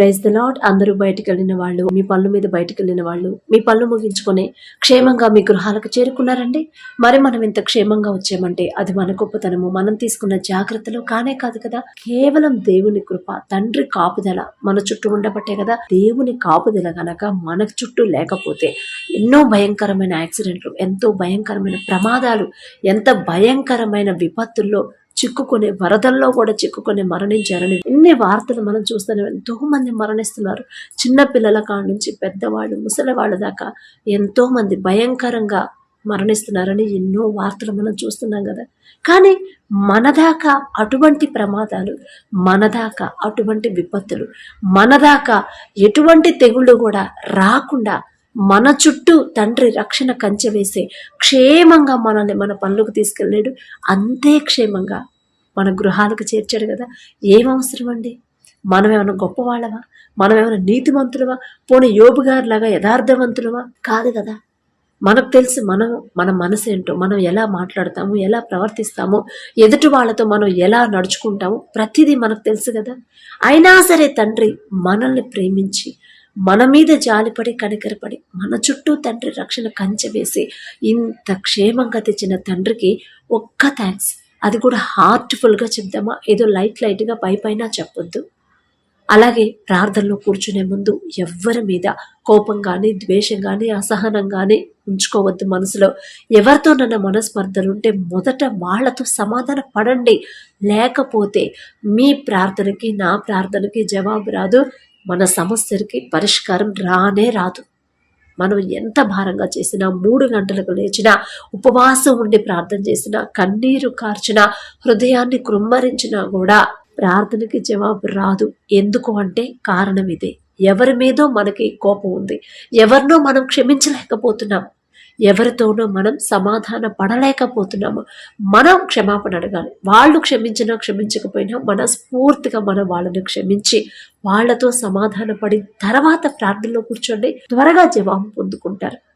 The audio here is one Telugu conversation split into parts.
ప్రైజ్ ద లాడ్ అందరూ బయటికి వెళ్ళిన వాళ్ళు మీ పనుల మీద బయటికి వెళ్ళిన వాళ్ళు మీ పనులు ముగించుకొని క్షేమంగా మీ గృహాలకు చేరుకున్నారండి. మరి మనం ఇంత క్షేమంగా వచ్చామంటే అది మన గొప్పతనము. మనం తీసుకున్న జాగ్రత్తలు కానే కాదు కదా. కేవలం దేవుని కృప తండ్రి కాపుదల మన చుట్టూ ఉండబట్టే కదా. దేవుని కాపుదల గనక మన చుట్టూ లేకపోతే ఎన్నో భయంకరమైన యాక్సిడెంట్లు ఎంతో భయంకరమైన ప్రమాదాలు ఎంత భయంకరమైన విపత్తుల్లో చిక్కుకునే వరదల్లో కూడా చిక్కుకొని మరణించారని ఎన్ని వార్తలు మనం చూస్తున్నాం ఎంతో మంది మరణిస్తున్నారు. చిన్న పిల్లల కాడ నుంచి పెద్దవాళ్ళు ముసలి వాళ్ళ దాకా ఎంతో మంది భయంకరంగా మరణిస్తున్నారని ఎన్నో వార్తలు మనం చూస్తున్నాం కదా. కానీ మనదాకా అటువంటి ప్రమాదాలు మనదాకా అటువంటి విపత్తులు మనదాకా ఎటువంటి తెగుళ్ళు కూడా రాకుండా మన చుట్టూ తండ్రి రక్షణ కంచె వేసే క్షేమంగా మనల్ని మన పనులకు తీసుకెళ్ళాడు అంతే క్షేమంగా మన గృహాలకు చేర్చాడు కదా. ఏం అవసరం అండి? మనం ఏమైనా గొప్పవాళ్ళమా? మనం ఏమైనా పోనీ యోబు గారిలాగా యథార్థవంతులవా కాదు కదా. మనకు తెలుసు మనం మన మనసు ఏంటో మనం ఎలా మాట్లాడతాము ఎలా ప్రవర్తిస్తాము ఎదుటి వాళ్ళతో మనం ఎలా నడుచుకుంటాము ప్రతిదీ మనకు తెలుసు కదా. అయినా సరే తండ్రి మనల్ని ప్రేమించి మన మీద జాలిపడి కనికరపడి మన చుట్టూ తండ్రి రక్షణ కంచె వేసి ఇంత క్షేమంగా తెచ్చిన తండ్రికి ఒక్క థ్యాంక్స్ అది కూడా హార్ట్ఫుల్గా చెప్దామా? ఏదో లైట్ లైట్గా పై పైన చెప్పొద్దు. అలాగే ప్రార్థనలో కూర్చునే ముందు ఎవ్వరి మీద కోపం కానీ ద్వేషం కానీ అసహనం కానీ ఉంచుకోవద్దు మనసులో. ఎవరితోనన్నా మనస్పర్ధలు ఉంటే మొదట వాళ్ళతో సమాధాన పడండి. లేకపోతే మీ ప్రార్థనకి నా ప్రార్థనకి జవాబు రాదు. మన సమస్యలకి పరిష్కారం రానే రాదు. మనం ఎంత భారంగా చేసినా మూడు గంటలకు లేచినా ఉపవాసం ఉండి ప్రార్థన చేసినా కన్నీరు కార్చినా హృదయాన్ని కృమ్మరించినా కూడా ప్రార్థనకి జవాబు రాదు. ఎందుకు అంటే కారణం ఇదే. ఎవరి మీదో మనకి కోపం ఉంది. ఎవరినో మనం క్షమించలేకపోతున్నాం. ఎవరితోనో మనం సమాధాన పడలేకపోతున్నాము మనం క్షమాపణ అడగాలి. వాళ్ళు క్షమించినా క్షమించకపోయినా మనస్ఫూర్తిగా మనం వాళ్ళని క్షమించి వాళ్ళతో సమాధాన పడిన తర్వాత ప్రార్థనలో కూర్చోండి. త్వరగా జవాబు పొందుకుంటారు.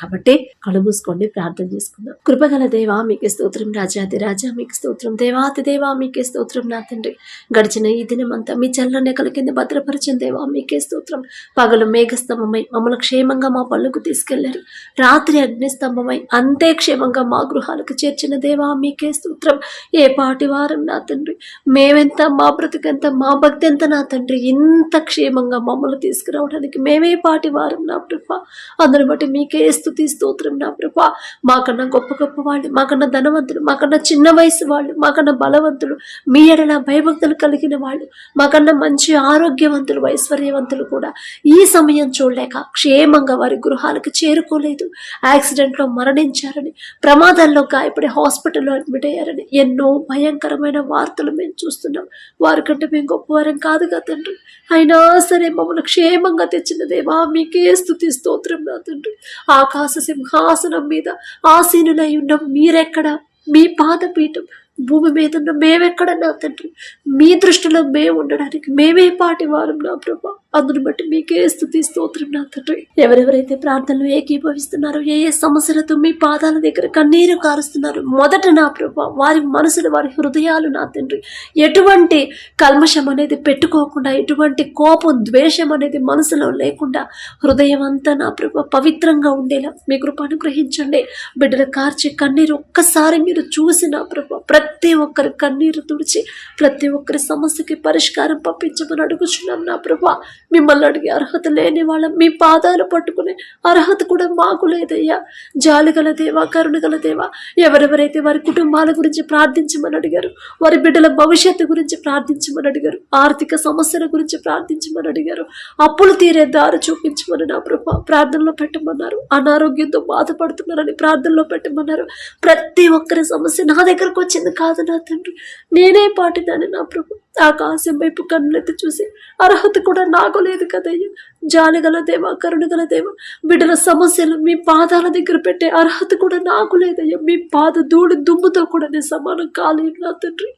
కాబట్టి కళ్ళు మూసుకోండి ప్రార్థన చేసుకుందాం. కృపగల దేవా మీకే స్తోత్రం రాజాది రాజా మీకు స్తోత్రం దేవాతి దేవా మీకే స్తోత్రం నా తండ్రి. గడిచిన ఈ దినం అంతా మీ చల్లని కల కింద భద్రపరిచిన దేవా మీకే స్తోత్రం. పగలు మేఘస్తంభమై మమ్మల్ని క్షేమంగా మా పళ్ళకు తీసుకెళ్ళారు. రాత్రి అగ్నిస్తంభమై అంతే క్షేమంగా మా గృహాలకు చేర్చిన దేవా మీకే స్తోత్రం. ఏ పాటి వారం నా తండ్రి? మేమెంత మా బ్రతికెంత మా భక్తి ఎంత నా తండ్రి? ఇంత క్షేమంగా మమ్మల్ని తీసుకురావడానికి మేమే పాటి వారం నా ప్రభ. అందుని బట్టి మీకే స్థుతి స్తోత్రం నా ప్రభా. మాకన్నా గొప్ప గొప్ప వాళ్ళు మాకన్నా ధనవంతులు మాకన్నా చిన్న వయసు వాళ్ళు మాకన్నా బలవంతులు మీ ఎడల భయభక్తులు కలిగిన వాళ్ళు మాకన్నా మంచి ఆరోగ్యవంతులు ఐశ్వర్యవంతులు కూడా ఈ సమయం చూడలేక క్షేమంగా వారి గృహాలకు చేరుకోలేదు. యాక్సిడెంట్లో మరణించారని ప్రమాదాల్లో గాయపడి హాస్పిటల్లో అడ్మిట్ అయ్యారని ఎన్నో భయంకరమైన వార్తలు మేము చూస్తున్నాం. వారికంటే మేము గొప్పవారం కాదుగా తండ్రి. అయినా సరే మమ్మల్ని క్షేమంగా తెచ్చిన దేవా మీకే స్థుతి స్తోత్రం నా తండ్రి. ఆకాశ సింహాసనం మీద ఆసీనులై ఉన్న. మీరెక్కడ? మీ పాదపీఠం భూమి మీద ఉన్న మేమెక్కడ నా తండ్రి? మీ దృష్టిలో మేము ఉండడానికి మేమే పాటి వారం నా ప్రభా. అందుని బట్టి మీకే స్థుతి స్తోత్రం నా తండ్రి. ఎవరెవరైతే ప్రార్థనలు ఏకీభవిస్తున్నారో ఏ ఏ సమస్యలతో మీ పాదాల దగ్గర కన్నీరు కారుస్తున్నారు మొదట నా ప్రభా వారి మనసులు వారి హృదయాలు నా తండ్రి. ఎటువంటి కల్మషం అనేది పెట్టుకోకుండా ఎటువంటి కోపం ద్వేషం అనేది మనసులో లేకుండా హృదయం అంతా నా ప్రభా పవిత్రంగా ఉండేలా మీ కృప అనుగ్రహించండి. బిడ్డల కార్చి కన్నీరు ఒక్కసారి మీరు చూసి నా ప్రభా ప్రతి ఒక్కరి కన్నీరు తుడిచి ప్రతి ఒక్కరి సమస్యకి పరిష్కారం పంపించమని అడుగుచున్నాం నా ప్రభా. మిమ్మల్ని అడిగే అర్హత లేని వాళ్ళం. మీ పాదాలు పట్టుకునే అర్హత కూడా మాకు లేదయ్యా. జాలిగల దేవా కరుణగల దేవా ఎవరెవరైతే వారి కుటుంబాల గురించి ప్రార్థించమని అడిగారు వారి బిడ్డల భవిష్యత్తు గురించి ప్రార్థించమని అడిగారు ఆర్థిక సమస్యల గురించి ప్రార్థించమని అడిగారు అప్పులు తీరే దారి చూపించమని నా ప్రభ ప్రార్థనలో పెట్టమన్నారు. అనారోగ్యంతో బాధపడుతున్నారని ప్రార్థనలో పెట్టమన్నారు. ప్రతి ఒక్కరి సమస్య నా దగ్గరకు వచ్చింది కాదు నా తండ్రి. నేనే పాటిదాన్ని నా ప్రభు. ఆకాశం వైపు కన్నులెత్తి చూసి అర్హత కూడా నాకు లేదు కదయ్యా. జాలిగల దేవ కరుణగల దేవ బిడ్డల సమస్యలు మీ పాదాల దగ్గర పెట్టే అర్హత కూడా నాకు లేదయ్యా. మీ పాద దూడి దుమ్ముతో కూడా నేను సమానం కాలేను నా తండ్రి.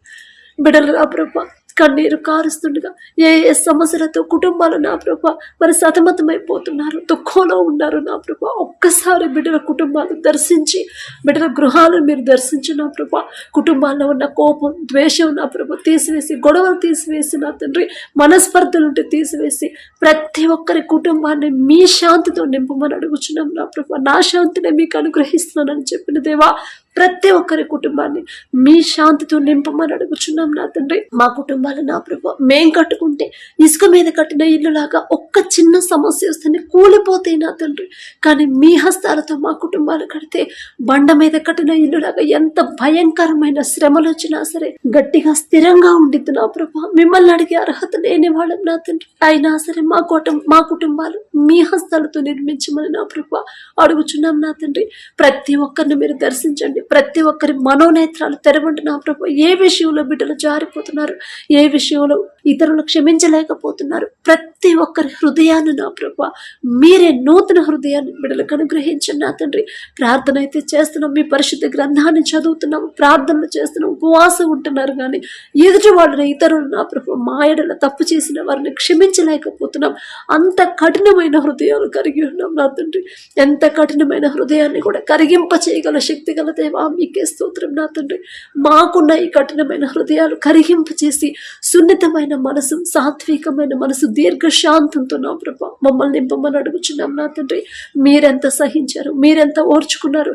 బిడ్డలు నా ప్రభా కన్నీరు కారుస్తుండగా ఏ ఏ సమస్యలతో కుటుంబాలు నా ప్రభ మరి సతమతమైపోతున్నారు దుఃఖంలో ఉన్నారు నా ప్రభ. ఒక్కసారి బిడ్డల కుటుంబాలు దర్శించి బిడ్డల గృహాలను మీరు దర్శించి నా ప్రభ. కుటుంబాల్లో ఉన్న కోపం ద్వేషం నా ప్రభ తీసివేసి గొడవలు తీసివేసి నా తండ్రి మనస్పర్ధలు ఉంటే తీసివేసి ప్రతి ఒక్కరి కుటుంబాన్ని మీ శాంతితో నింపమని అడుగుచున్నాం నా ప్రభ. నా శాంతిని మీకు అనుగ్రహిస్తున్నానని చెప్పిన దేవా ప్రతి ఒక్కరి కుటుంబాన్ని మీ శాంతితో నింపమని అడుగుచున్నాం నా తండ్రి. మా కుటుంబాలు నా ప్రభు. మేం కట్టుకుంటే ఇసుక మీద కట్టిన ఇల్లులాగా ఒక్క చిన్న సమస్య వస్తేనే కూలిపోతాయి నా తండ్రి. కానీ మీ హస్తాలతో మా కుటుంబాలు కడితే బండ మీద కట్టిన ఇల్లులాగా ఎంత భయంకరమైన శ్రమలు వచ్చినా సరే గట్టిగా స్థిరంగా ఉండిద్ది నా ప్రభు. మిమ్మల్ని అడిగే అర్హత లేని వాళ్ళం నా తండ్రి. అయినా సరే మా కుటుంబ మా కుటుంబాలు మీ హస్తాలతో నిర్మించమని నా ప్రభు అడుగుచున్నాం నా తండ్రి. ప్రతి ఒక్కరిని మీరు దర్శించండి. ప్రతి ఒక్కరి మనోనేత్రాలు తెరవండి నా ప్రభు. ఏ విషయంలో బిడ్డలు జారిపోతున్నారు? ఏ విషయంలో ఇతరులు క్షమించలేకపోతున్నారు? ప్రతి ఒక్కరి హృదయాన్ని నా ప్రభు మీరే నూతన హృదయాన్ని బిడ్డలకు అనుగ్రహించండి నా తండ్రి. ప్రార్థన అయితే చేస్తున్నాం. మీ పరిశుద్ధ గ్రంథాన్ని చదువుతున్నాం. ప్రార్థనలు చేస్తున్నాం. ఉపవాసం ఉంటున్నారు కానీ ఎదుటి వాళ్ళని ఇతరులు నా ప్రభు మాయడల తప్పు చేసిన వారిని క్షమించలేకపోతున్నాం. అంత కఠినమైన హృదయాలు కలిగి ఉన్నాం నా తండ్రి. ఎంత కఠినమైన హృదయాన్ని కూడా కరిగింప చేయగల శక్తి గల దేవా మీకే స్తోత్రం నా తండ్రి. మాకున్న ఈ కఠినమైన హృదయాలు కరిగింప చేసి సున్నితమైన మనసు సాత్వికమైన మనసు దీర్ఘశాంతంతో నా ప్రభా మమ్మల్ని నింపమని అడుగుచున్నాం నా తండ్రి. మీరెంత సహించారు మీరెంత ఓర్చుకున్నారు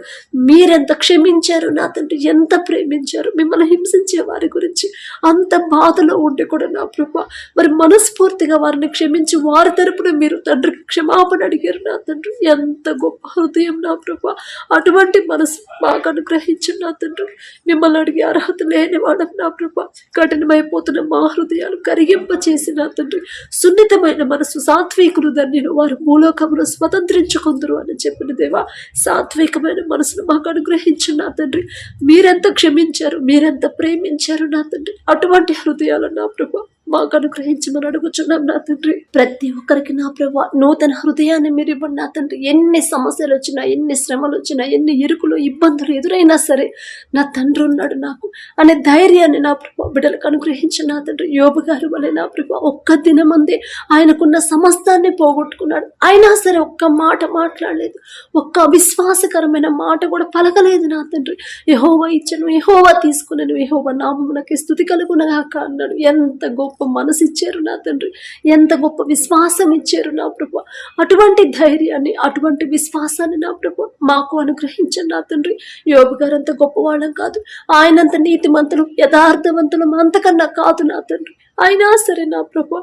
మీరెంత క్షమించారు నా తండ్రి ఎంత ప్రేమించారు మిమ్మల్ని హింసించే వారి గురించి. అంత బాధలో ఉండి కూడా నా ప్రభా మరి మనస్ఫూర్తిగా వారిని క్షమించి వారి తరపున మీరు తండ్రికి క్షమాపణ అడిగారు నా తండ్రి. ఎంత గొప్ప హృదయం నా ప్రభా. అటువంటి మనసు మాకు అనుగ్రహించు నా తండ్రి. మిమ్మల్ని అడిగే అర్హత లేని వాడం నా ప్రభ కఠినమైపోతున్న మా హృదయాలు కరిగింప చేసిన నా తండ్రి. సున్నితమైన మనసు సాత్వికులు ధన్యులు వారు భూలోకమును స్వతంత్రించుకుందరు అని చెప్పిన దేవా సాత్వికమైన మనసును మాకు అనుగ్రహించు నా తండ్రి. మీరెంత క్షమించారు మీరెంత ప్రేమించారు నా తండ్రి. అటువంటి హృదయాలు నా ప్రభా మాకు అనుగ్రహించమని అడుగుచున్నాం నా తండ్రి. ప్రతి ఒక్కరికి నా ప్రభా నూతన హృదయాన్ని మీరు ఇవ్వండి నా తండ్రి. ఎన్ని సమస్యలు వచ్చినా ఎన్ని శ్రమలు వచ్చినా ఎన్ని ఇరుకులు ఇబ్బందులు ఎదురైనా సరే నా తండ్రి ఉన్నాడు నాకు. అనే ధైర్యాన్ని నా ప్రభా బిడ్డలకు అనుగ్రహించిన నా తండ్రి. యోబు వలె నా ప్రభా ఒక్క దినమందే ఆయనకున్న సమస్తాన్ని పోగొట్టుకున్నాడు. అయినా సరే ఒక్క మాట మాట్లాడలేదు. ఒక్క అవిశ్వాసకరమైన మాట కూడా పలకలేదు నా తండ్రి. యహోవా ఇచ్చను యహోవా తీసుకున్నాను యహోవా నామమునకి స్థుతి కలుగునగాక అన్నాడు. ఎంత గొప్ప మనసు ఇచ్చారు నా తండ్రి. ఎంత గొప్ప విశ్వాసం ఇచ్చారు నా ప్రభు. అటువంటి ధైర్యాన్ని అటువంటి విశ్వాసాన్ని నా ప్రభు మాకు అనుగ్రహించండి నా తండ్రి. యోబు గారు అంత గొప్పవాళ్ళం కాదు. ఆయనంత నీతిమంతులు యథార్థవంతులం అంతకన్నా కాదు నా తండ్రి. అయినా సరే నా ప్రభా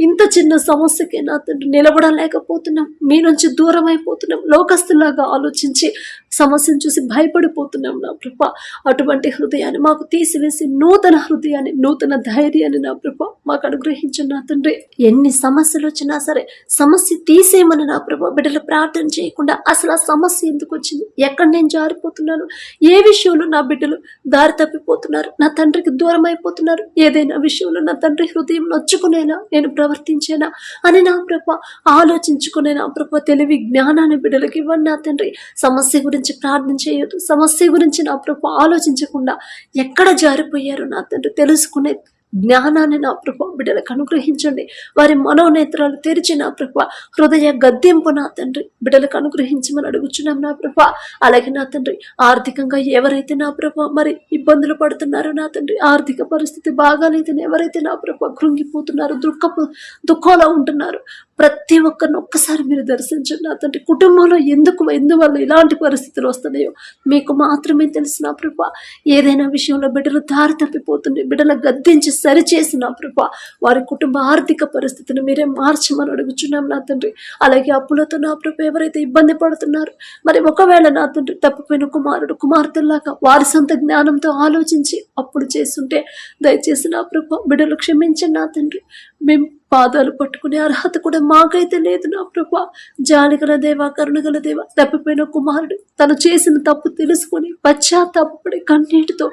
ఇంత చిన్న సమస్యకే నా తండ్రి నిలబడలేకపోతున్నాం. మీ నుంచి దూరం అయిపోతున్నాం లోకస్తులాగా ఆలోచించి సమస్యను చూసి భయపడిపోతున్నాం నా ప్రభ. అటువంటి హృదయాన్ని మాకు తీసివేసి నూతన హృదయాన్ని నూతన ధైర్యాన్ని నా ప్రభ మాకు అనుగ్రహించిన నా తండ్రి. ఎన్ని సమస్యలు వచ్చినా సరే సమస్య తీసేయమని నా ప్రభ బిడ్డలు ప్రార్థన చేయకుండా అసలు ఆ సమస్య ఎందుకు వచ్చింది? ఎక్కడ నేను జారిపోతున్నాను ఏ విషయంలో నా బిడ్డలు దారి తప్పిపోతున్నారు? నా తండ్రికి దూరం అయిపోతున్నారు ఏదైనా విషయంలో నా తండ్రి హృదయం నొచ్చుకునేలా నేను ప్రవర్తించేనా అని నా ప్రభ ఆలోచించుకునే నా ప్రభ తెలివి జ్ఞానాన్ని బిడ్డలకి ఇవ్వండి నా తండ్రి. సమస్య గురించి ప్రార్థన చేయొద్దు. సమస్య గురించి నా ప్రభ ఆలోచించకుండా ఎక్కడ జారిపోయారు నా తండ్రి తెలుసుకునే జ్ఞానాన్ని నా ప్రభ బిడ్డలకు అనుగ్రహించండి. వారి మనోనేత్రాలు తెరిచి నా ప్రభ. హృదయ గద్దెంపు నా తండ్రి బిడ్డలకు అనుగ్రహించమని అడుగుచున్నాం నా ప్రభ. అలాగే నా తండ్రి ఆర్థికంగా ఎవరైతే నా ప్రభ మరి ఇబ్బందులు పడుతున్నారో నా తండ్రి ఆర్థిక పరిస్థితి బాగాలేదని ఎవరైతే నా ప్రభ కృంగిపోతున్నారో దుఃఖపు దుఃఖంలో ఉంటున్నారు ప్రతి ఒక్కరిని ఒక్కసారి మీరు దర్శించండి నా తండ్రి. కుటుంబంలో ఎందుకు ఎందువల్ల ఇలాంటి పరిస్థితులు వస్తున్నాయో మీకు మాత్రమే తెలిసిన నా ప్రభ. ఏదైనా విషయంలో బిడ్డలు దారి తప్పిపోతుంది బిడ్డలు గద్దించి సరిచేసి నా ప్రభ వారి కుటుంబ ఆర్థిక పరిస్థితిని మీరే మార్చమని అడుగుచున్నాం నా తండ్రి. అలాగే అప్పులతో నా ప్రభు ఎవరైతే ఇబ్బంది పడుతున్నారు మరి ఒకవేళ నా తండ్రి తప్పిపోయిన కుమారుడు కుమార్తెలాగా వారి సొంత జ్ఞానంతో ఆలోచించి అప్పుడు చేస్తుంటే దయచేసి నా ప్రభు బిడ్డలు క్షమించండి నా తండ్రి. మేము పాదాలు పట్టుకునే అర్హత కూడా మాకైతే లేదు నా ప్రభా. జాలిగల దేవ కరుణగల దేవ తప్పిపోయిన కుమారుడు తను చేసిన తప్పు తెలుసుకొని పశ్చాత్తాపడి కన్నీటితో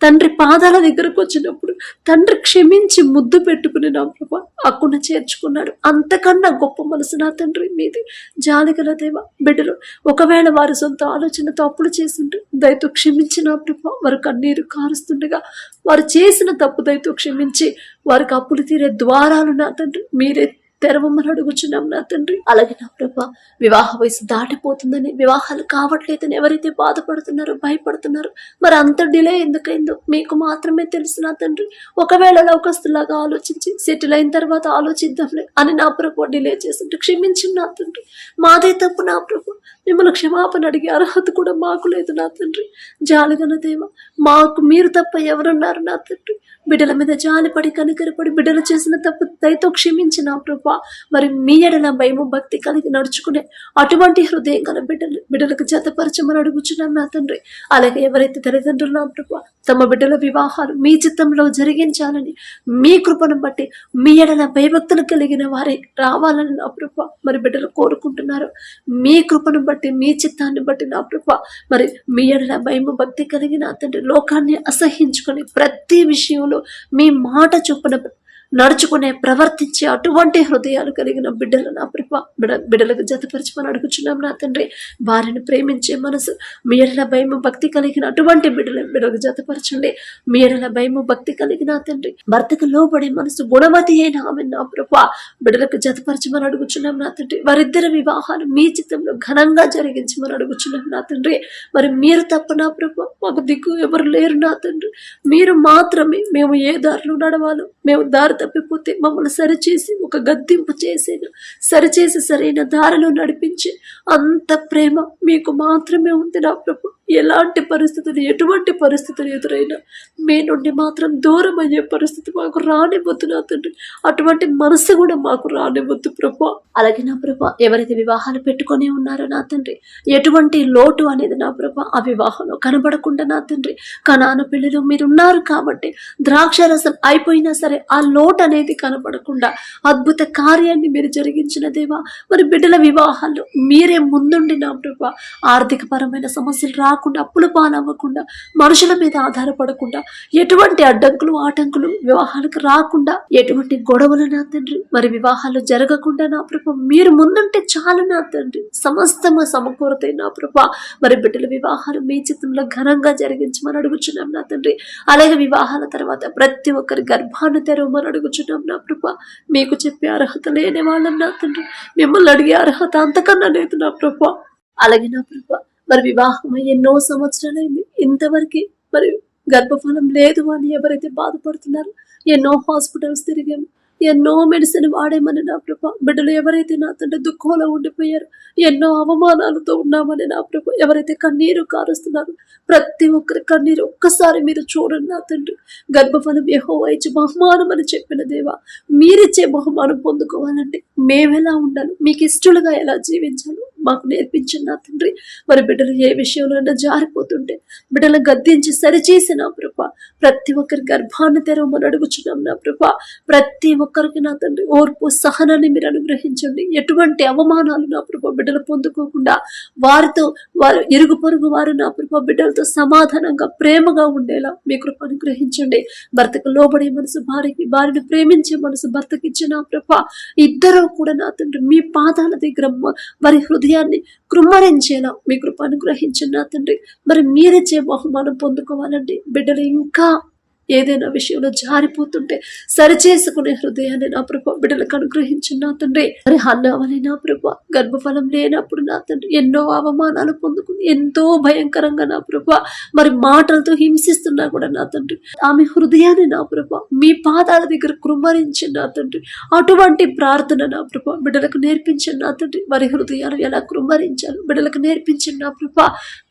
తండ్రి పాదాల దగ్గరకు వచ్చినప్పుడు తండ్రి క్షమించి ముద్దు పెట్టుకుని నా ప్రభ అక్కున చేర్చుకున్నాడు. అంతకన్నా గొప్ప మనసు నా తండ్రి మీది. జాలిగల దేవ బిడ్డలు ఒకవేళ వారి సొంత ఆలోచనతో అప్పులు చేసింటే దయతో క్షమించి నా ప్రభా. వారు కన్నీరు కారుస్తుండగా వారు చేసిన తప్పు దయతో క్షమించి వారికి అప్పులు తీరే ద్వారాలు నా తండ్రి మీరే తెరవమని అడుగుచున్నాం నా తండ్రి. అలాగే నా ప్రభా వివాహ వయసు దాటిపోతుందని వివాహాలు కావట్లేదని ఎవరైతే బాధపడుతున్నారో భయపడుతున్నారో మరి అంత డిలే ఎందుకైందో మీకు మాత్రమే తెలుసు నా తండ్రి. ఒకవేళ లోకస్తులాగా ఆలోచించి సెటిల్ అయిన తర్వాత ఆలోచిద్దాంలే అని నా ప్రభు డిలే చేస్తుంటే క్షమించింది నా తండ్రి. మాదే తప్పు నా ప్రభు. మిమ్మల్ని క్షమాపణ అడిగే అర్హత కూడా మాకు లేదు నా తండ్రి. జాలిగన దేవ మాకు మీరు తప్ప ఎవరున్నారు నా తండ్రి? బిడ్డల మీద జాలిపడి కనికరపడి బిడ్డలు చేసిన తప్పు దయతో క్షమించిన ప్రభా. మరి మీ ఎడల భయము భక్తి కలిగి నడుచుకునే అటువంటి హృదయం గల బిడ్డలు బిడ్డలకు జతపరచమని అడుగుచున్నాం నా తండ్రి. అలాగే ఎవరైతే తల్లిదండ్రులు నా ప్రభా తమ బిడ్డల వివాహాలు మీ చిత్తంలో జరిగించాలని మీ కృపను బట్టి మీ ఎడల భయభక్తులు కలిగిన వారే రావాలని నా ప్రభా మరి బిడ్డలు కోరుకుంటున్నారు. మీ కృపను బట్టి మీ చిత్తాన్ని బట్టి నా ప్రభా మరి మీ ఎడల భయము భక్తి కలిగిన తండ్రి లోకాన్ని అసహించుకొని ప్రతి విషయంలో మీ మాట చొప్పున నడుచుకునే ప్రవర్తించే అటువంటి హృదయాలు కలిగిన బిడ్డలు నా ప్రభ. బిడ బిడ్డలకు జతపరచమని అడుగుచున్నాం నా తండ్రి. వారిని ప్రేమించే మనసు మీ ఎడల భయము భక్తి కలిగిన అటువంటి బిడ్డలు బిడ్డలకు జతపరచండి. మీ ఎడల భయము భక్తి కలిగిన తండ్రి. భర్తకు లోబడే మనసు గుణమతి అయిన ఆమె నా ప్రభ. బిడ్డలకు జతపరచమని అడుగుచున్నాం నా తండ్రి. వారిద్దరి వివాహాలు మీ చిత్తంలో ఘనంగా జరిగించమని అడుగుచున్నాం నా తండ్రి. మరి మీరు తప్ప నా ప్రభ మాకు దిక్కు ఎవరు లేరు నా తండ్రి. మీరు మాత్రమే మేము ఏ దారిలో నడవాలో మేము దారి తప్పిపోతే మమ్మల్ని సరిచేసి ఒక గద్దింపు చేసేను? సరిచేసి సరైన దారిలో నడిపించి అంత ప్రేమ మీకు మాత్రమే ఉంది నా ప్రభు. ఎలాంటి పరిస్థితులు ఎటువంటి పరిస్థితులు ఎదురైనా మీ నుండి మాత్రం దూరం అయ్యే పరిస్థితి మాకు రానివ్వద్దు నా తండ్రి. అటువంటి మనసు కూడా మాకు రానివ్వద్దు ప్రభు. అలాగే నా ప్రభు ఎవరైతే వివాహాలు పెట్టుకొని ఉన్నారో నా తండ్రి ఎటువంటి లోటు అనేది నా ప్రభు ఆ వివాహంలో కనబడకుండా నా తండ్రి. కనాన పెళ్ళిలో మీరున్నారు కాబట్టి ద్రాక్ష రసం అయిపోయినా సరే ఆ లోటు అనేది కనపడకుండా అద్భుత కార్యాన్ని మీరు జరిగించిన దేవా మరి బిడ్డల వివాహాల్లో మీరే ముందుండి నా ప్రభా. ఆర్థిక పరమైన సమస్యలు రాకుండా అప్పులు పాలవ్వకుండా మనుషుల మీద ఆధారపడకుండా ఎటువంటి అడ్డంకులు ఆటంకులు వివాహాలకు రాకుండా ఎటువంటి గొడవలు నా తండ్రి మరి వివాహాలు జరగకుండా నా ప్రభా మీరు ముందుంటే చాలు నా తండ్రి. సమస్తమ సమకూరతాయి నా ప్రభా. మరి బిడ్డల వివాహాలు మీ చిత్రంలో ఘనంగా జరిగించమని అడుగుచున్నాం నా తండ్రి. అలాగే వివాహాల తర్వాత ప్రతి ఒక్కరి గర్భాన్ని తెరవమని అడుగుచున్నాం నా ప్రభా. మీకు చెప్పే అర్హత లేని వాళ్ళం నా తండ్రి. మిమ్మల్ని అడిగే అర్హత అంతకన్నా లేదు నా ప్రభా. అలాగే నా ప్రభా మరి వివాహం ఎన్నో సంవత్సరాలైంది ఇంతవరకు మరి గర్భఫలం లేదు అని ఎవరైతే బాధపడుతున్నారో ఎన్నో హాస్పిటల్స్ తిరిగాము. ఎన్నో మెడిసిన్ వాడేమని నా ప్రభ. బిడ్డలు ఎవరైతే నా తండ్రి దుఃఖంలో ఉండిపోయారు ఎన్నో అవమానాలతో ఉన్నామని నా ప్రభ. ఎవరైతే కన్నీరు కారుస్తున్నారు ప్రతి ఒక్కరి కన్నీరు ఒక్కసారి మీరు చూడండి నా తండ్రి. గర్భఫలం యహో ఇచ్చి బహుమానం అని చెప్పిన దేవా మీరిచ్చే బహుమానం పొందుకోవాలంటే మేమెలా ఉండాలి? మీకు ఇష్టలుగా ఎలా జీవించాలో మాకు నేర్పించండి నా తండ్రి. మరి బిడ్డలు ఏ విషయంలో జారిపోతుంటే బిడ్డలను గద్దించి సరిచేసి నా ప్రభ ప్రతి ఒక్కరి గర్భాన్ని తెరవమని అడుగుచున్నాం నా ప్రభ. ప్రతి ఒక్కరికి నా తండ్రి ఓర్పు సహనాన్ని మీరు అనుగ్రహించండి. ఎటువంటి అవమానాలు నా ప్రభ బిడ్డలు పొందుకోకుండా వారితో వారు ఇరుగు పొరుగు వారు నా ప్రభ బిడ్డలతో సమాధానంగా ప్రేమగా ఉండేలా మీ కృప అనుగ్రహించండి. భర్తకు లోబడే మనసు భార్యకి భార్యను ప్రేమించే మనసు భర్తకి ఇచ్చిన ప్రభ ఇద్దరు కూడా నా తండ్రి మీ పాదాల దగ్గర వారి హృదయ హృదయాన్ని కృమ్మరించేలా మీ కృప అనుగ్రహించండి నా తండ్రి. మరి మీరిచ్చే బహుమానం పొందుకోవాలంటే బిడ్డలు ఇంకా ఏదైనా విషయంలో జారిపోతుంటే సరిచేసుకునే హృదయాన్ని నా ప్రభ బిడ్డలకు అనుగ్రహించిన నా తండ్రి. మరి అన్నవని నా ప్రభ గర్భఫలం లేనప్పుడు నా తండ్రి ఎన్నో అవమానాలు పొందుకుని ఎంతో భయంకరంగా నా ప్రభ. మరి మాటలతో హింసిస్తున్నా కూడా నా తండ్రి. ఆమె హృదయాన్ని నా ప్రభ మీ పాదాల దగ్గర కృమ్మరించి నా తండ్రి. అటువంటి ప్రార్థన నా ప్రభ బిడ్డలకు నేర్పించిన నా తండ్రి. మరి హృదయాలు ఎలా కృమ్మరించాలి బిడ్డలకు నేర్పించిన నా ప్రభ.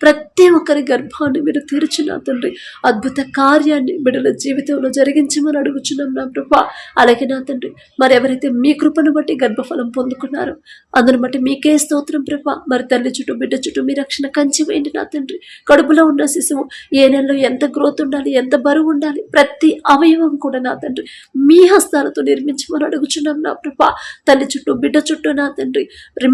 ప్రతి ఒక్కరి గర్భాన్ని మీరు తెరిచిన తండ్రి. అద్భుత కార్యాన్ని బిడ్డల బిడ్డల జీవితంలో జరిగించమని అడుగుచున్నాం నా ప్రభా. అలాగే నా తండ్రి మరి ఎవరైతే మీ కృపను బట్టి గర్భఫలం పొందుకున్నారో అందును బట్టి మీకే స్తోత్రం ప్రభా. మరి తల్లి చుట్టూ బిడ్డ చుట్టూ మీ రక్షణ కంచి వేయండి నా తండ్రి. కడుపులో ఉన్న శిశువు ఏ నెలలో ఎంత గ్రోత్ ఉండాలి ఎంత బరువు ఉండాలి ప్రతి అవయవం కూడా నా తండ్రి మీ హస్తాలతో నిర్మించమని అడుగుచున్నాం నా ప్రభా. తల్లి చుట్టూ బిడ్డ చుట్టూ నా తండ్రి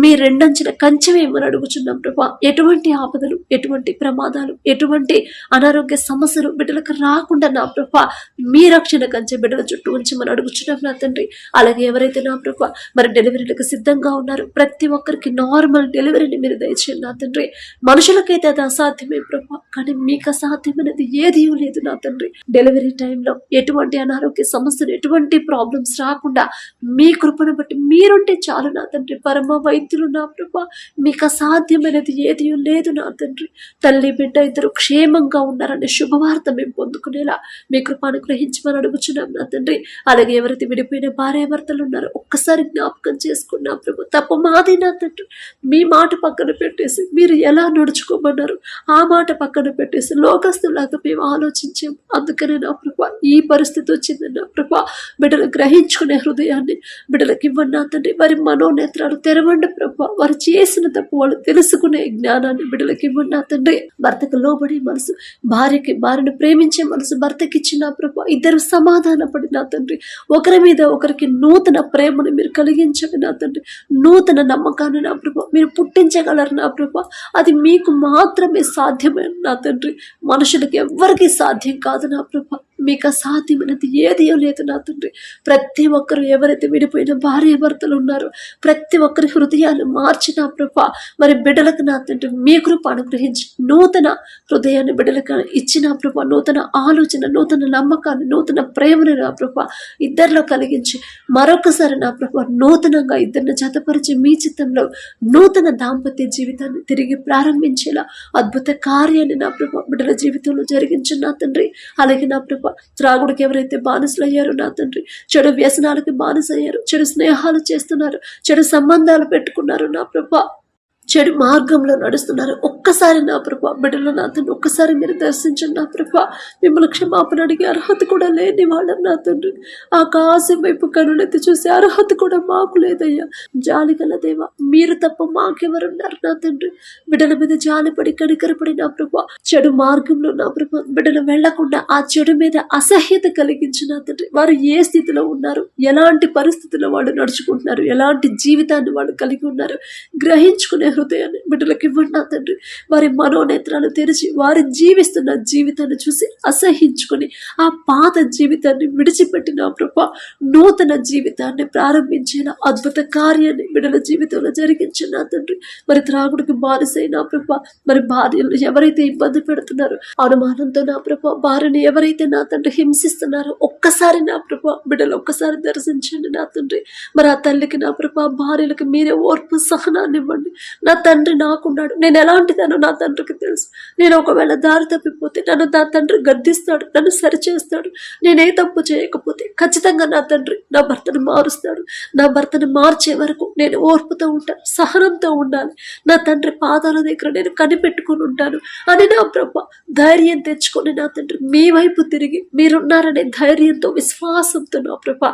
మీ రెండంచిన కంచె వేయమని అడుగుచున్నాం ప్రభా. ఎటువంటి ఆపదలు ఎటువంటి ప్రమాదాలు ఎటువంటి అనారోగ్య సమస్యలు బిడ్డలకు రాకుండా నా ప్రభా మీ రక్షణ కంచె బిడ్డల చుట్టూ ఉంచమని అడుగుచున్నాం నా తండ్రి. అలాగే ఎవరైతే నా ప్రభా మరి డెలివరీలకు సిద్ధంగా ఉన్నారు ప్రతి ఒక్కరికి నార్మల్ డెలివరీని మీరు దయచేయండి నా తండ్రి. మనుషులకైతే అది అసాధ్యమే ప్రభా కానీ మీకు అసాధ్యమైనది ఏదీ లేదు నా తండ్రి. డెలివరీ టైంలో ఎటువంటి అనారోగ్య సమస్యలు ఎటువంటి ప్రాబ్లమ్స్ రాకుండా మీ కృపను బట్టి మీరుంటే చాలు నా తండ్రి. పరమ వైద్యులు నా ప్రభా మీకు అసాధ్యమైనది ఏది లేదు నా తండ్రి. తల్లి బిడ్డ ఇద్దరు క్షేమంగా ఉన్నారనే శుభవార్త మేము పొందుకునేలా మీ కృపను గ్రహించమని అడుగుచున్నాం నా తండ్రి. అలాగే ఎవరైతే విడిపోయిన భార్యాభర్తలు ఉన్నారో ఒక్కసారి జ్ఞాపకం చేసుకున్నాం ప్రభు. తప్ప మాది నా తండ్రి. మీ మాట పక్కన పెట్టేసి మీరు ఎలా నడుచుకోమన్నారు? ఆ మాట పక్కన పెట్టేసి లోకస్తులాగా మేము ఆలోచించాం అందుకనే నా ప్రభా ఈ పరిస్థితి వచ్చింది నా ప్రభా. బిడ్డలు గ్రహించుకునే హృదయాన్ని బిడ్డలకి ఇవ్వండి నా తండ్రి. వారి మనోనేత్రాలు తెరవండి ప్రభా. వారు చేసిన తప్పు వాళ్ళు తెలుసుకునే జ్ఞానాన్ని బిడ్డలకి ఇవ్వండి నా తండ్రి. భర్తకు లోబడే మనసు భార్యకి భార్యను ప్రేమించే మనసు భర్తకి ఇచ్చిన ప్రభా ఇద్దరు సమాధాన పడి నా తండ్రి. ఒకరి మీద ఒకరికి నూతన ప్రేమను మీరు కలిగించండి నా తండ్రి. నూతన నమ్మకాన్ని నా ప్రభా మీరు పుట్టించగలరు నా ప్రభా. అది మీకు మాత్రమే సాధ్యమే నా తండ్రి. మనుషులకు ఎవ్వరికీ సాధ్యం కాదు నా ప్రభా. మీకు అసాధ్యమైనది ఏది లేదు నా తండ్రి. ప్రతి ఒక్కరు ఎవరైతే విడిపోయిన భార్య భర్తలు ఉన్నారో ప్రతి ఒక్కరి హృదయాలు మార్చిన ప్రభ మరి బిడ్డలకు నా తండ్రి మీ కృప అనుగ్రహించి నూతన హృదయాన్ని బిడ్డలకు ఇచ్చిన ప్రభ నూతన ఆలోచన నూతన నమ్మకాన్ని నూతన ప్రేమను నా ప్రభ ఇద్దరిలో కలిగించి మరొకసారి నా ప్రభ నూతనంగా ఇద్దరిని జతపరిచి మీ చిత్తంలో నూతన దాంపత్య జీవితాన్ని తిరిగి ప్రారంభించేలా అద్భుత కార్యాన్ని నా ప్రభ బిడ్డల జీవితంలో జరిగించిన నా తండ్రి. అలాగే నా ప్రభ త్రాగుడికి ఎవరైతే బానిసలయ్యారో నా తండ్రి చెడు వ్యసనాలకి బానిస అయ్యారు చెడు స్నేహాలు చేస్తున్నారు చెడు సంబంధాలు పెట్టుకున్నారు నా ప్రభా. చెడు మార్గంలో నడుస్తున్నారు. ఒక్కసారి నా ప్రభా బిడ్డలు నా తండ్రి ఒక్కసారి మీరు దర్శించండి నా ప్రభా. మిమ్మల్ని క్షమాపణ అడిగే అర్హత కూడా లేని వాళ్ళం నా తండ్రి. ఆకాశం వైపు కనులెత్తి చూసే అర్హత కూడా మాకు లేదయ్యా. జాలి గల దేవా మీరు తప్ప మాకెవరున్నారు నా తండ్రి. బిడ్డల మీద జాలిపడి కనికరపడి నా ప్రభా. చెడు మార్గంలో నా ప్రభా బిడ్డలు వెళ్ళకుండా ఆ చెడు మీద అసహ్యత కలిగించిన తండ్రి. వారు ఏ స్థితిలో ఉన్నారు? ఎలాంటి పరిస్థితుల్లో వాళ్ళు నడుచుకుంటున్నారు? ఎలాంటి జీవితాన్ని వాళ్ళు కలిగి ఉన్నారు? గ్రహించుకునే హృదయాన్ని బిడ్డలకు ఇవ్వండి నా తండ్రి. వారి మనోనేత్రాలు తెరిచి వారి జీవిస్తున్న జీవితాన్ని చూసి అసహించుకొని ఆ పాత జీవితాన్ని విడిచిపెట్టిన ప్రభ నూతన జీవితాన్ని ప్రారంభించేలా అద్భుత కార్యాన్ని బిడ్డల జీవితంలో జరిగించిన నా తండ్రి. మరి త్రాగుడికి బానిసై ప్రభ మరి భార్యలు ఎవరైతే ఇబ్బంది పెడుతున్నారో అనుమానంతో నా ప్రభా భార్యని ఎవరైతే నా తండ్రి హింసిస్తున్నారో ఒక్కసారి నా ప్రభా బిడ్డలు ఒక్కసారి దర్శించండి నా తండ్రి. మరి ఆ తల్లికి నా ప్రభ భార్యలకు మీరే ఓర్పు సహనాన్ని ఇవ్వండి. నా తండ్రి నాకున్నాడు. నేను ఎలాంటిదానో నా తండ్రికి తెలుసు. నేను ఒకవేళ దారి తప్పిపోతే నన్ను నా తండ్రి గద్దిస్తాడు. నన్ను సరిచేస్తాడు. నేనే తప్పు చేయకపోతే ఖచ్చితంగా నా తండ్రి నా భర్తను మారుస్తాడు. నా భర్తను మార్చే వరకు నేను ఓర్పుతో ఉంటాను సహనంతో ఉండాలి. నా తండ్రి పాదాల దగ్గర నేను కనిపెట్టుకొని ఉంటాను. అని నా ప్రభ ధైర్యం తెచ్చుకొని నా తండ్రి మీ వైపు తిరిగి మీరున్నారనే ధైర్యంతో విశ్వాసంతో నా ప్రభ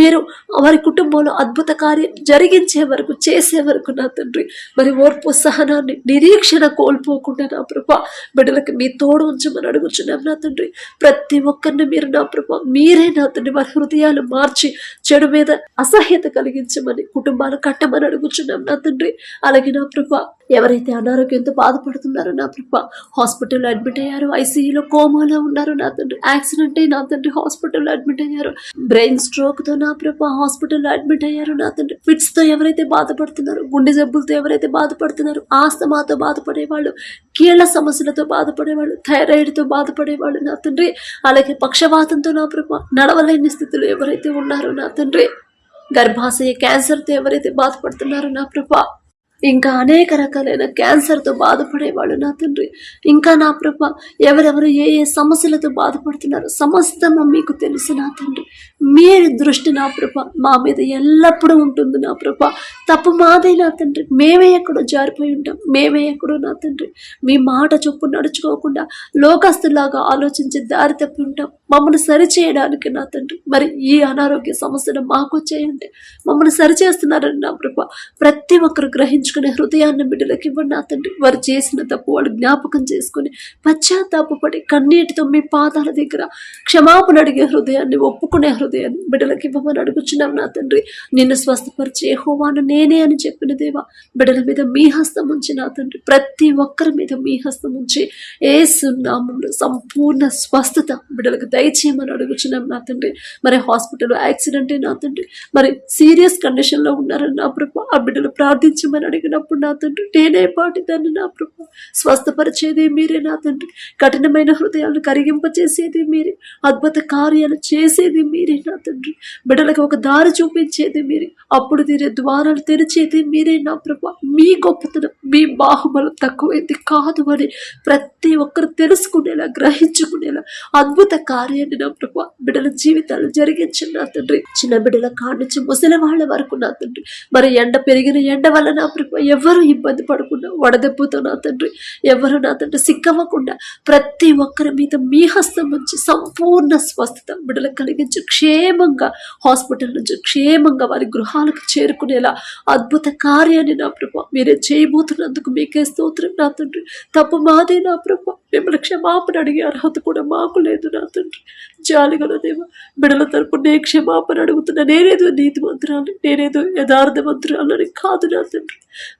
మీరు వారి కుటుంబంలో అద్భుత కార్యం జరిగించే వరకు చేసే వరకు నా తండ్రి మరి ఓర్పు సహనాన్ని నిరీక్షణ కోల్పోకుండా నా ప్రభ బిడ్డలకి మీ తోడు ఉంచమని అడుగుచున్నాం నా తండ్రి. ప్రతి ఒక్కరిని మీరు నా ప్రభ మీరే నా తండ్రి. వారి హృదయాలు మార్చి చెడు మీద అసహ్యత కలిగించమని కుటుంబాలు కట్టమని అడుగుచున్నాం నా తండ్రి. అలాగే నా ప్రభ ఎవరైతే అనారోగ్యంతో బాధపడుతున్నారో నా ప్రభ హాస్పిటల్లో అడ్మిట్ అయ్యారు ఐసీయూలో కోమాలో ఉన్నారు నా తండ్రి. యాక్సిడెంట్ అయి నా తండ్రి హాస్పిటల్లో అడ్మిట్ అయ్యారు. బ్రెయిన్ స్ట్రోక్తో నా ప్రభ హాస్పిటల్లో అడ్మిట్ అయ్యారు నా తండ్రి. ఫిట్స్తో ఎవరైతే బాధపడుతున్నారో గుండె జబ్బులతో ఎవరైతే బాధ బాధపడుతున్నారు. ఆస్తమాతో బాధపడేవాళ్ళు కీళ్ళ సమస్యలతో బాధపడేవాళ్ళు థైరాయిడ్తో బాధపడేవాళ్ళు నా తండ్రి. అలాగే పక్షవాతంతో నా ప్రభ నడవలేని స్థితిలో ఎవరైతే ఉన్నారో నా తండ్రి. గర్భాశయ క్యాన్సర్తో ఎవరైతే బాధపడుతున్నారో నా ప్రభా. ఇంకా అనేక రకాలైన క్యాన్సర్తో బాధపడేవాడు నా తండ్రి. ఇంకా నా ప్రభ ఎవరెవరు ఏ ఏ సమస్యలతో బాధపడుతున్నారు సమస్తము మీకు తెలుసు నా తండ్రి. మీరు దృష్టి నా ప్రభ మా మీద ఎల్లప్పుడూ ఉంటుంది నా ప్రభ. తప్పు మాదే నా తండ్రి. మేమే ఎక్కడో జారిపోయి ఉంటాం. మేమే ఎక్కడో నా తండ్రి. మీ మాట చొప్పు నడుచుకోకుండా లోకస్తులాగా ఆలోచించి దారి తప్పి ఉంటాం. మమ్మల్ని సరిచేయడానికి నా తండ్రి. మరి ఈ అనారోగ్య సమస్యను మాకు వచ్చేయండి మమ్మల్ని సరిచేస్తున్నారని నా ప్రభ ప్రతి ఒక్కరు గ్రహించుకునే హృదయాన్ని బిడ్డలకు ఇవ్వండి నా తండ్రి. వారు చేసిన తప్పు వాళ్ళు జ్ఞాపకం చేసుకుని పశ్చాత్తాపడి కన్నీటితో మీ పాదాల దగ్గర క్షమాపణ అడిగే హృదయాన్ని ఒప్పుకునే హృదయాన్ని బిడ్డలకి ఇవ్వమని అడుగుచున్నాం నా తండ్రి. నిన్ను స్వస్థపరిచే హోవాను నేనే అని చెప్పిన దేవా బిడ్డల మీద మీ హస్తం ఉంచి నా తండ్రి. ప్రతి ఒక్కరి మీద మీ హస్తం ఉంచి ఏ సున్నామంలో సంపూర్ణ స్వస్థత బిడ్డలకు దయచేయమని అడుగుచున్నాం నా తండ్రి. మరి హాస్పిటల్ యాక్సిడెంటే నా తండ్రి. మరి సీరియస్ కండిషన్లో ఉన్నారని నా ప్రభు ఆ బిడ్డలు ప్రార్థించమని అడిగినప్పుడు నా తండ్రి నేనే పాటిదాన్ని నా ప్రభు. స్వస్థపరిచేది మీరే నా తండ్రి. కఠినమైన హృదయాలను కరిగింపచేసేది మీరే. అద్భుత కార్యాలు చేసేది మీరే నా తండ్రి. బిడ్డలకు ఒక దారి చూపించేది మీరే. అప్పుడు తీరే ద్వారాలు తెరిచేది మీరే నా ప్రభు. మీ గొప్పతనం మీ బాహుబలం తక్కువైంది కాదు అని ప్రతి ఒక్కరు తెలుసుకునేలా గ్రహించుకునేలా అద్భుత కార్యాన్ని నా ప్రభు. బిడ్డల జీవితాలు జరిగించండి నా తండ్రి. చిన్న బిడ్డల కాడి నుంచి ముసలి వాళ్ళ వరకు నా తండ్రి. మరి ఎండ పెరిగిన ఎండ వల్ల నా ప్రభు ఎవరు ఇబ్బంది పడకుండా వడదెబ్బతో నా తండ్రి ఎవరు నా తండ్రి సిక్కవ్వకుండా ప్రతి ఒక్కరి మీద మీ హస్తం నుంచి సంపూర్ణ స్వస్థత బిడ్డలకు కలిగించి క్షేమంగా హాస్పిటల్ నుంచి క్షేమంగా వారి గృహాలకు చేరుకునేలా అద్భుత కార్యాన్ని నా ప్రభు మీరే చేయబోతున్నందుకు మీకే స్తోత్రం నా తండ్రి. తప్పు మాదే నా ప్రభు. మిమ్మల్ని క్షమాపణ అడిగే అర్హత కూడా మాకు లేదు నా తండ్రి. జాలిగల దేవ బిడల తరపు నే క్షమాపణ అడుగుతున్నా నేనేదో నీతి మంత్రాలు నేనేదో యథార్థ మంత్రాలు అని కాదు నా తండ్రి.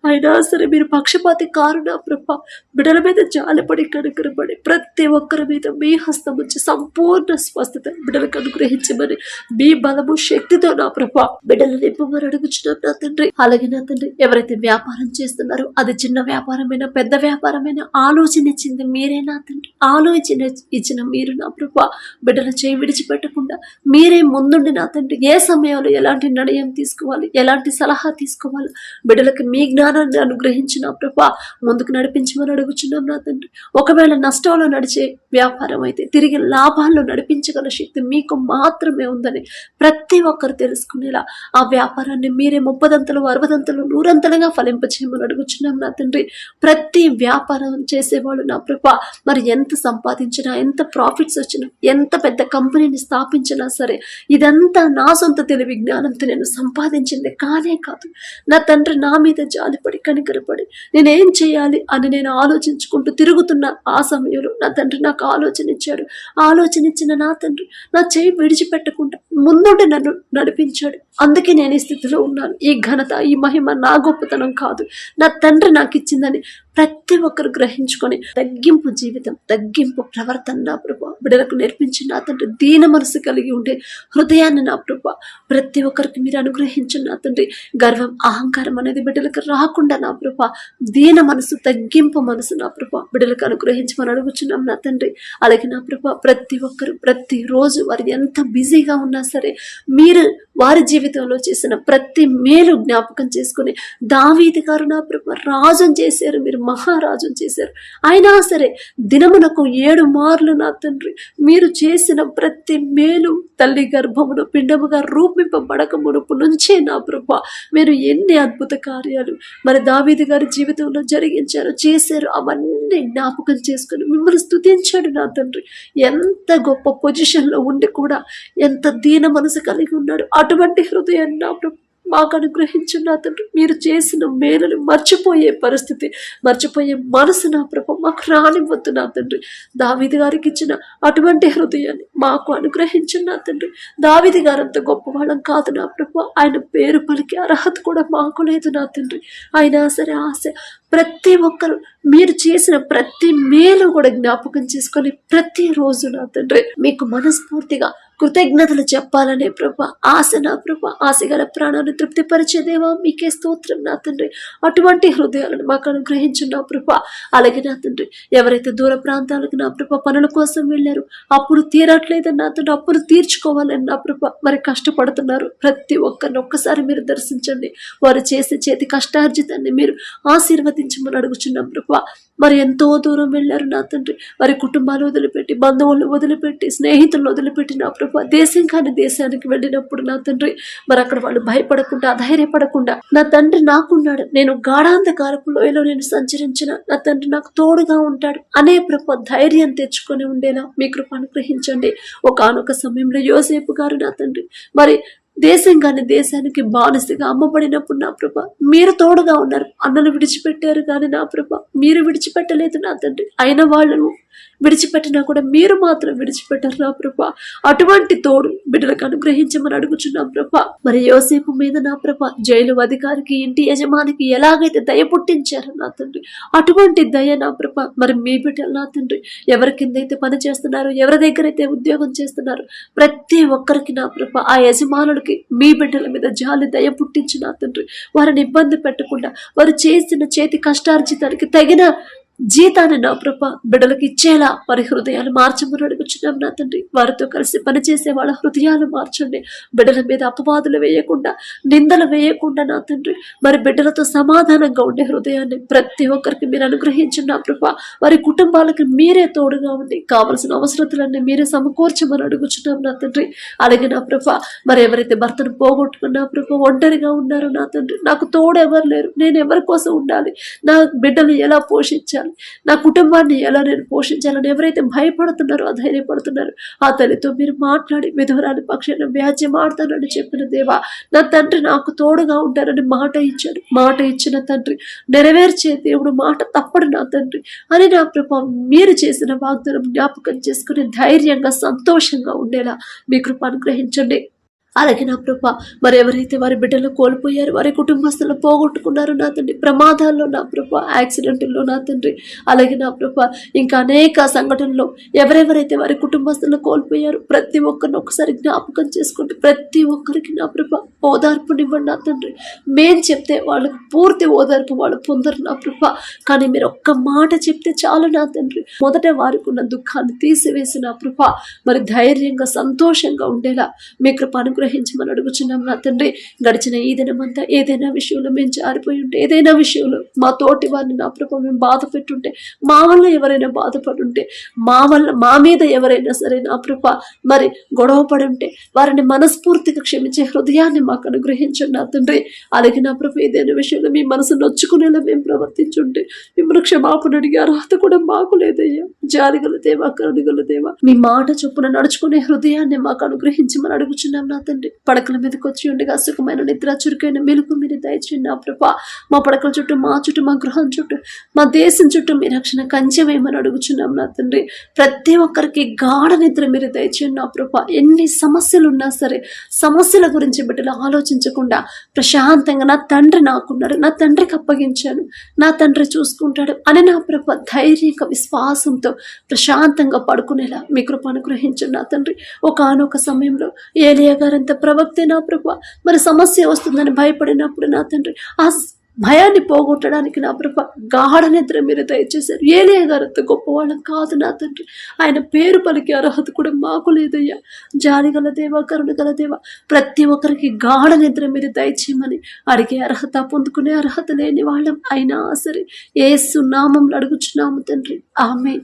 అయినా సరే మీరు పక్షపాతి కారు నా ప్రభ బిడల మీద జాలిపడి కనుకరబడి ప్రతి ఒక్కరి మీద మీ హస్తం వచ్చి సంపూర్ణ స్వస్థత బిడలకు అనుగ్రహించమని మీ బలము శక్తితో నా ప్రభ బిడ్డలు నింపమని అడుగుచున్నాం నా తండ్రి. అలాగే నా తండ్రి ఎవరైతే వ్యాపారం చేస్తున్నారో అది చిన్న వ్యాపారమైనా పెద్ద వ్యాపారమైనా ఆలోచన ఇచ్చింది మీరే నా తండ్రి. ఆలోచన ఇచ్చిన మీరు నా ప్రభ బిడ్డల చేయి విడిచిపెట్టకుండా మీరే ముందుండి నా తండ్రి. ఏ సమయంలో ఎలాంటి నిర్ణయం తీసుకోవాలి? ఎలాంటి సలహా తీసుకోవాలి? బిడ్డలకు మీ జ్ఞానాన్ని అనుగ్రహించిన ప్రభా ముందుకు నడిపించమని అడుగుచున్నాం నా తండ్రి. ఒకవేళ నష్టంలో నడిచే వ్యాపారం అయితే తిరిగి లాభాల్లో నడిపించగల శక్తి మీకు మాత్రమే ఉందని ప్రతి ఒక్కరు తెలుసుకునేలా ఆ వ్యాపారాన్ని మీరే ముప్పదంతలు అరవదంతలు నూరంతలుగా ఫలింపచేయమని అడుగుచున్నాం నా తండ్రి. ప్రతి వ్యాపారం చేసేవాళ్ళు నా ప్రభా. మరి ఎంత సంపాదించినా ఎంత ప్రాఫిట్స్ వచ్చినా ఎంత పెద్ద కంపెనీని స్థాపించినా సరే ఇదంతా నా సొంత తెలివి జ్ఞానంతో నేను సంపాదించింది కానే కాదు. నా తండ్రి నా మీద జాలిపడి కనికరపడి నేనేం చేయాలి అని నేను ఆలోచించుకుంటూ తిరుగుతున్న ఆ సమయంలో నా తండ్రి నాకు ఆలోచన ఇచ్చాడు. ఆలోచన ఇచ్చిన నా తండ్రి నా చేయి విడిచిపెట్టకుండా ముందుండి నన్ను నడిపించాడు. అందుకే నేను ఈ స్థితిలో ఉన్నాను. ఈ ఘనత ఈ మహిమ నా గొప్పతనం కాదు. నా తండ్రి నాకు ఇచ్చిందని ప్రతి ఒక్కరు గ్రహించుకొని తగ్గింపు జీవితం తగ్గింపు ప్రవర్తన నా ప్రభు. బిడ్డలకు నేర్పించిన నా తండ్రి దీన మనసు కలిగి ఉండే హృదయాన్ని నా ప్రభు. ప్రతి ఒక్కరికి మీరు అనుగ్రహించిన నా తండ్రి గర్వం అహంకారం అనేది బిడ్డలకు రాకుండా నా ప్రభ. దీన మనసు తగ్గింపు మనసు నా ప్రభ. బిడ్డలకు అనుగ్రహించమని అడుగుచున్నాం నా తండ్రి. అలాగే నా ప్రభా ప్రతి ఒక్కరు ప్రతి రోజు వారు ఎంత బిజీగా ఉన్నా సరే మీరు వారి జీవితంలో చేసిన ప్రతి మేలు జ్ఞాపకం చేసుకుని దావీది గారు నా ప్రభ రాజం చేశారు. మీరు మహారాజు చేశారు. అయినా సరే దినమునకు ఏడు మార్లు నా తండ్రి మీరు చేసిన ప్రతి మేలు తల్లి గర్భమును పిండముగా రూపింపబడక మునుపు నుంచే నా ప్రభ మీరు ఎన్ని అద్భుత కార్యాలు మరి దావీది గారి జీవితంలో జరిగించారు చేశారు అవన్నీ జ్ఞాపకం చేసుకుని మిమ్మల్ని స్తుతించాడు నా తండ్రి. ఎంత గొప్ప పొజిషన్లో ఉండి కూడా ఎంత దీన మనసు కలిగి ఉన్నాడు. అటువంటి హృదయాన్ని నా ప్రభు. మాకు అనుగ్రహించు తండ్రి మీరు చేసిన మేలుని మర్చిపోయే పరిస్థితి మర్చిపోయే మనసు నా ప్రభ మాకు రానివ్వద్దు నా తండ్రి. దావిది గారికి ఇచ్చిన అటువంటి హృదయాన్ని మాకు అనుగ్రహించిన నా తండ్రి. దావిది గారు అంత గొప్పవాళ్ళం కాదు నా ప్రభ. ఆయన పేరు పలికి అర్హత కూడా మాకు లేదు నా తండ్రి. అయినా సరే ఆశ ప్రతి ఒక్కరు మీరు చేసిన ప్రతి మేలు కూడా జ్ఞాపకం చేసుకొని ప్రతిరోజు నా తండ్రి మీకు మనస్ఫూర్తిగా కృతజ్ఞతలు చెప్పాలనే ప్రభ ఆశ నా ప్రభ ఆశ గల ప్రాణాన్ని తృప్తిపరిచేదేవా మీకే స్తోత్రం నా తండ్రి. అటువంటి హృదయాలను మాకు అనుగ్రహించు నా ప్రభ. అలాగే నా తండ్రి ఎవరైతే దూర ప్రాంతాలకు నా ప్రభ పనుల కోసం వెళ్ళారు అప్పుడు తీరట్లేదని నా తండ్రి అప్పులు తీర్చుకోవాలని నా ప్రభ మరి కష్టపడుతున్నారు. ప్రతి ఒక్కరిని ఒక్కసారి మీరు దర్శించండి. వారు చేసే చేతి కష్టార్జితాన్ని మీరు ఆశీర్వదించమని అడుగుచున్నాం ప్రభ. మరి ఎంతో దూరం వెళ్ళారు నా తండ్రి. వారి కుటుంబాలు వదిలిపెట్టి బంధువులను వదిలిపెట్టి స్నేహితులను వదిలిపెట్టి నా ప్రభు దేశం కాని దేశానికి వెళ్ళినప్పుడు నా తండ్రి మరి అక్కడ వాళ్ళు భయపడకుండా అధైర్యపడకుండా నా తండ్రి నాకున్నాడు. నేను గాఢాంధకారపు లోయలో నేను సంచరించిన నా తండ్రి నాకు తోడుగా ఉంటాడు అనే ప్రభు ధైర్యం తెచ్చుకొని ఉండేలా మీ కృప అనుగ్రహించండి ఒకనొక సమయంలో యోసేపు గారు నా తండ్రి మరి దేశం కానీ దేశానికి బానిసగా అమ్మబడినప్పుడు నా ప్రభ మీరు తోడుగా ఉన్నారు. అన్నలు విడిచిపెట్టారు కానీ నా ప్రభ మీరు విడిచిపెట్టలేదు నా తండ్రి. అయిన వాళ్ళను విడిచిపెట్టినా కూడా మీరు మాత్రం విడిచిపెట్టారు నా ప్రభ. అటువంటి తోడు బిడ్డలకు అనుగ్రహించమని అడుగుచున్నాం ప్రభ. మరి యోసేపు మీద నా ప్రభ జైలు అధికారికి ఇంటి యజమానికి ఎలాగైతే దయ పుట్టించారు నా తండ్రి అటువంటి దయ నా ప్రభ. మరి మీ బిడ్డలు నా తండ్రి ఎవరి కింద అయితే పని చేస్తున్నారో ఎవరి దగ్గర అయితే ఉద్యోగం చేస్తున్నారు ప్రతి ఒక్కరికి నా ప్రభ ఆ యజమానుడికి మీ బిడ్డల మీద జాలి దయ పుట్టించి నా తండ్రి. వారిని ఇబ్బంది పెట్టకుండా వారు చేసిన చేతి కష్టార్జితానికి తగిన జీతాన్ని నా ప్రభ బిడ్డలకు ఇచ్చేలా వారి హృదయాలు మార్చమని అడుగుచున్నాం నా తండ్రి. వారితో కలిసి పనిచేసే వాళ్ళ హృదయాలు మార్చండి. బిడ్డల మీద అపవాదులు వేయకుండా నిందలు వేయకుండా నా తండ్రి. మరి బిడ్డలతో సమాధానంగా ఉండే హృదయాన్ని ప్రతి ఒక్కరికి మీరు అనుగ్రహించిన నా ప్రభ. వారి కుటుంబాలకు మీరే తోడుగా ఉండి కావలసిన అవసరతలన్నీ మీరే సమకూర్చమని అడుగుచున్నాం నా తండ్రి. అలాగే నా ప్రభ మరి ఎవరైతే భర్తను పోగొట్టుకున్నా ప్రభ ఒంటరిగా ఉన్నారో నా తండ్రి నాకు తోడు ఎవరు లేరు. నేను ఎవరి కోసం ఉండాలి? నా బిడ్డలు ఎలా పోషించాలి? నా కుటుంబాన్ని ఎలా నేను పోషించాలని ఎవరైతే భయపడుతున్నారో అధైర్యపడుతున్నారో ఆ తల్లితో మీరు మాట్లాడి విధవరాని పక్షాన వ్యాజ్యం ఆడతానని చెప్పిన దేవా నా తండ్రి నాకు తోడుగా ఉంటారని మాట ఇచ్చాడు. మాట ఇచ్చిన తండ్రి నెరవేర్చే దేవుడు మాట తప్పడు నా తండ్రి అని నా ప్రభావం మీరు చేసిన వాగ్దానం జ్ఞాపకం చేసుకుని ధైర్యంగా సంతోషంగా ఉండేలా మీ కృప అనుగ్రహించండి. అలాగే నా ప్రభ మరి ఎవరైతే వారి బిడ్డలు కోల్పోయారు వారి కుటుంబస్తులు పోగొట్టుకున్నారు నా తండ్రి ప్రమాదాల్లో నా ప్రభ యాక్సిడెంట్లో నా తండ్రి అలాగే నా ప్రభ ఇంకా అనేక సంఘటనలో ఎవరెవరైతే వారి కుటుంబస్తులు కోల్పోయారు ప్రతి ఒక్కరిని ఒకసారి జ్ఞాపకం చేసుకుంటే ప్రతి ఒక్కరికి నా ప్రభ ఓదార్పునివ్వండి నా తండ్రి. మేం చెప్తే వాళ్ళకు పూర్తి ఓదార్పు వాళ్ళు పొందరు నా ప్రభ. కానీ మీరు ఒక్క మాట చెప్తే చాలు నా తండ్రి. మొదట వారికి ఉన్న దుఃఖాన్ని తీసివేసి నా ప్రభ మరి ధైర్యంగా సంతోషంగా ఉండేలా మీ కృప అనుగ్రహించమని అడుగుచున్నాం నా తండ్రి. గడిచిన ఈ దినమంతా ఏదైనా విషయంలో మేము జారిపోయి ఉంటే ఏదైనా విషయంలో మా తోటి వారిని నా ప్రభ మేము బాధ పెట్టుంటే మా వల్ల ఎవరైనా బాధపడుంటే మా వల్ల మా మీద ఎవరైనా సరే నా ప్రభ మరి గొడవ పడి ఉంటే వారిని మనస్ఫూర్తిగా క్షమించే హృదయాన్ని మాకు అనుగ్రహించండి నా తండ్రి. అలాగే నా ప్రభు ఏదైనా విషయంలో మీ మనసు నొచ్చుకునేలా మేము ప్రవర్తించుంటే మిమ్మల్ని క్షమాపణ అడిగే అర్హత కూడా మాకు లేదయ్యా. జాలిగల దేవా కరుణగల దేవా మీ మాట చొప్పున నడుచుకునే హృదయాన్ని మాకు అనుగ్రహించమని అడుగుచున్నాం నా తండ్రి పడకల మీదకి వచ్చి ఉండగా సుఖమైన నిద్ర చురుకైన మెలకు మీరు దయచేయండి. నా ప్రభా మా పడకల చుట్టూ మా చుట్టూ మా గృహం చుట్టూ మా దేశం చుట్టూ మీ రక్షణ కంచెమేమని అడుగుచున్నాం నా తండ్రి. ప్రతి ఒక్కరికి గాఢ నిద్ర మీరు దయచేయండి నా ప్రభా. ఎన్ని సమస్యలు ఉన్నా సరే సమస్యల గురించి బిడ్డలు ఆలోచించకుండా ప్రశాంతంగా నా తండ్రి నాకున్నాడు నా తండ్రికి అప్పగించాను నా తండ్రి చూసుకుంటాడు అని నా ప్రభ ధైర్యంగా విశ్వాసంతో ప్రశాంతంగా పడుకునేలా మీ కృప అనుగ్రహించండి నా తండ్రి. ఒకనొక సమయంలో ఏలియా ఎంత ప్రవక్తే నా ప్రభ. మరి సమస్య వస్తుందని భయపడినప్పుడు నా తండ్రి ఆ భయాన్ని పోగొట్టడానికి నా ప్రభ గాఢ నిద్ర మీరు దయచేశారు. ఏలియా గారు అంత గొప్పవాళ్ళం కాదు నా తండ్రి. ఆయన పేరు పలికే అర్హత కూడా మాకు లేదయ్యా. జాలి గల దేవ కరుణ గల దేవ ప్రతి ఒక్కరికి గాఢ నిద్ర మీరు దయచేయమని అడిగే అర్హత పొందుకునే అర్హత లేని వాళ్ళం అయినా సరే ఏసు నామంలో అడుగుచున్నాము తండ్రి. ఆమె